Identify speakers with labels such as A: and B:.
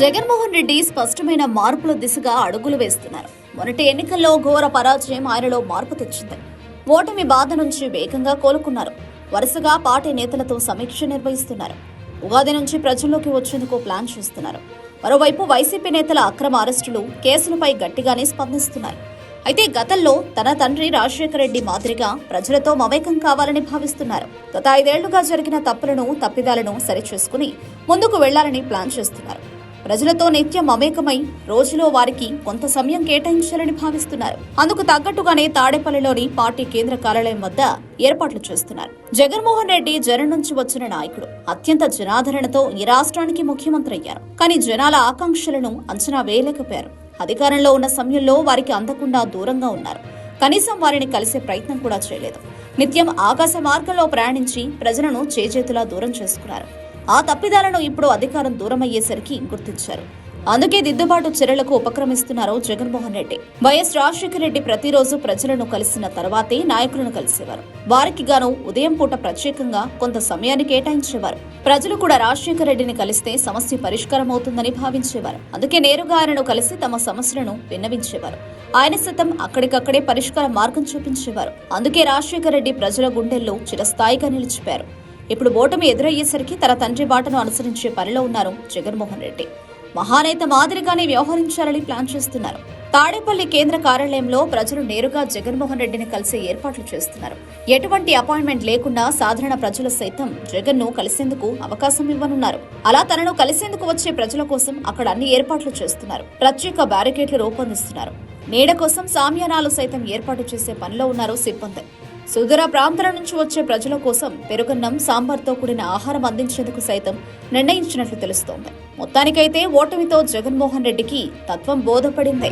A: జగన్మోహన్ రెడ్డి స్పష్టమైన మార్పుల దిశగా అడుగులు వేస్తున్నారు. మొన్నటి ఎన్నికల్లో ఘోర పరాజయం ఆయనలో మార్పు తెచ్చింది. ఓటమి బాధ నుంచి వేగంగా కోలుకున్నారు. వరుసగా పార్టీ నేతలతో సమీక్ష నిర్వహిస్తున్నారు. ఉగాది నుంచి ప్రజల్లోకి వచ్చేందుకు ప్లాన్ చేస్తున్నారు. మరోవైపు వైసీపీ నేతల అక్రమ అరెస్టులు కేసులపై గట్టిగానే స్పందిస్తున్నారు అయితే గతంలో తన తండ్రి రాజశేఖర రెడ్డి మాదిరిగా ప్రజలతో మమేకం కావాలని భావిస్తున్నారు. గత ఐదేళ్ళుగా జరిగిన తప్పులను తప్పిదాలను సరిచేసుకుని ముందుకు వెళ్ళాలని ప్లాన్ చేస్తున్నారు. ప్రజలతో నిత్యం అమేకమై రోజులో వారికి కొంత సమయం కేటాయించాలని భావిస్తున్నారు. అందుకు తగ్గట్టుగానే తాడేపల్లిలోని పార్టీ కేంద్ర కార్యాలయం వద్ద ఏర్పాట్లు చేస్తున్నారు. జగన్మోహన్ రెడ్డి జనం నుంచి వచ్చిన నాయకుడు అత్యంత జనాదరణతో ఈ రాష్ట్రానికి ముఖ్యమంత్రి అయ్యారు. కానీ జనాల ఆకాంక్షలను అంచనా వేయలేకపోయారు. అధికారంలో ఉన్న సమయంలో వారికి అందకుండా దూరంగా ఉన్నారు. కనీసం వారిని కలిసే ప్రయత్నం కూడా చేయలేదు. నిత్యం ఆకాశ మార్గంలో ప్రయాణించి ప్రజలను చేజేతులా దూరం చేసుకున్నారు. ఆ తప్పిదాలను ఇప్పుడు అధికారం దూరమయ్యేసరికి గుర్తించారు. అందుకే దిద్దుబాటు చర్యలకు ఉపక్రమిస్తున్నారు జగన్మోహన్ రెడ్డి. వైఎస్ రాజశేఖర రెడ్డి ప్రతిరోజు ప్రజలను కలిసిన తర్వాతే నాయకులను కలిసేవారు. వారికి గాను ఉదయం పూట ప్రత్యేకంగా కొంత సమయాన్ని కేటాయించేవారు. ప్రజలు కూడా రాజశేఖర రెడ్డిని కలిస్తే సమస్య పరిష్కారం అవుతుందని భావించేవారు. అందుకే నేరుగా ఆయనను కలిసి తమ సమస్యలను విన్నవించేవారు. ఆయన సైతం అక్కడికక్కడే పరిష్కార మార్గం చూపించేవారు. అందుకే రాజశేఖర రెడ్డి ప్రజల గుండెల్లో చిరస్థాయిగా నిలిచిపోయారు. ఇప్పుడు ఓటమి ఎదురయ్యేసరికి తన తండ్రి బాటను అనుసరించే పనిలో ఉన్నారు జగన్మోహన్ రెడ్డి. మహానేత మాదిరిగానే వ్యవహరించాలని ప్లాన్ చేస్తున్నారు. తాడేపల్లి కేంద్ర కార్యాలయంలో ప్రజలు నేరుగా జగన్మోహన్ రెడ్డిని కలిసే ఏర్పాట్లు చేస్తున్నారు. ఎటువంటి అపాయింట్మెంట్ లేకుండా సాధారణ ప్రజలు సైతం జగన్ను కలిసేందుకు అవకాశం ఇవ్వనున్నారు. అలా తనను కలిసేందుకు వచ్చే ప్రజల కోసం అక్కడ అన్ని ఏర్పాట్లు చేస్తున్నారు. ప్రత్యేక బ్యారికేడ్లు రూపొందిస్తున్నారు. నీడ కోసం సామ్యానాలు సైతం ఏర్పాటు చేసే పనిలో ఉన్నారు సిబ్బంది. సుదూర ప్రాంతాల నుంచి వచ్చే ప్రజల కోసం పెరుగన్నం సాంబార్తో కూడిన ఆహారం అందించేందుకు సైతం నిర్ణయించినట్లు తెలుస్తోంది. మొత్తానికైతే ఓటమితో జగన్మోహన్ రెడ్డికి తత్వం బోధపడింది.